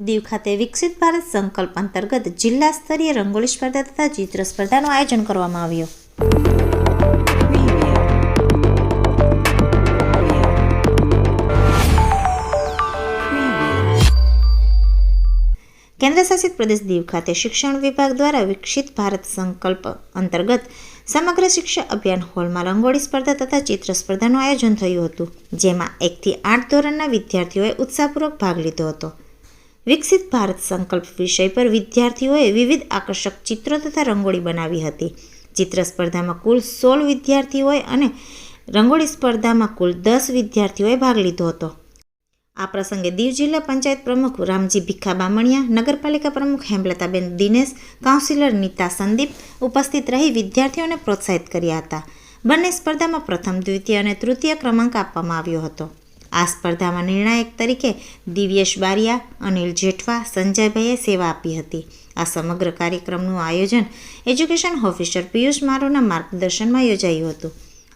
દીવ ખાતે વિકસિત ભારત સંકલ્પ અંતર્ગત જિલ્લા સ્તરીય રંગોળી સ્પર્ધા તથા ચિત્ર સ્પર્ધાનું આયોજન કરવામાં આવ્યું. કેન્દ્ર શાસિત પ્રદેશ દીવ ખાતે શિક્ષણ વિભાગ દ્વારા વિકસિત ભારત સંકલ્પ અંતર્ગત સમગ્ર શિક્ષા અભિયાન હોલમાં રંગોળી સ્પર્ધા તથા ચિત્ર સ્પર્ધાનું આયોજન થયું હતું, જેમાં એકથી આઠ ધોરણના વિદ્યાર્થીઓએ ઉત્સાહપૂર્વક ભાગ લીધો હતો. વિકસિત ભારત સંકલ્પ વિષય પર વિદ્યાર્થીઓએ વિવિધ આકર્ષક ચિત્રો તથા રંગોળી બનાવી હતી. ચિત્ર સ્પર્ધામાં કુલ સોળ વિદ્યાર્થીઓએ અને રંગોળી સ્પર્ધામાં કુલ દસ વિદ્યાર્થીઓએ ભાગ લીધો હતો. આ પ્રસંગે દીવ જિલ્લા પંચાયત પ્રમુખ રામજી ભીખા બામણિયા, નગરપાલિકા પ્રમુખ હેમલતાબેન દિનેશ, કાઉન્સિલર નીતા સંદીપ ઉપસ્થિત રહી વિદ્યાર્થીઓને પ્રોત્સાહિત કર્યા હતા. બંને સ્પર્ધામાં પ્રથમ, દ્વિતીય અને તૃતીય ક્રમાંક આપવામાં આવ્યો હતો. આ સ્પર્ધામાં નિર્ણાયક તરીકે દિવ્યેશ બારિયા, અનિલ જેઠવા, સંજયભાઈએ સેવા આપી હતી. આ સમગ્ર કાર્યક્રમનું આયોજન એજ્યુકેશન ઓફિસર પિયુષ મારોના માર્ગદર્શનમાં યોજાયું હતું.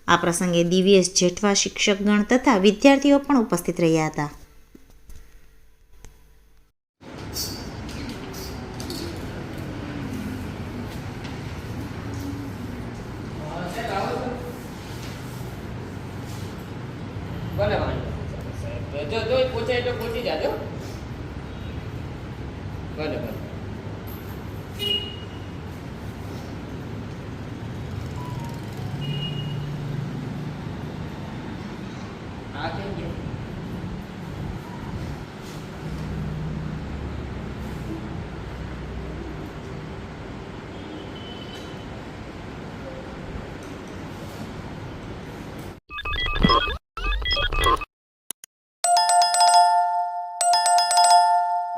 આ પ્રસંગે દિવ્યેશ જેઠવા શિક્ષકગણ તથા વિદ્યાર્થીઓ પણ ઉપસ્થિત રહ્યા હતા. જો જો પૂછે એટલે પૂછી જાજો. ભલે ભલે.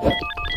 you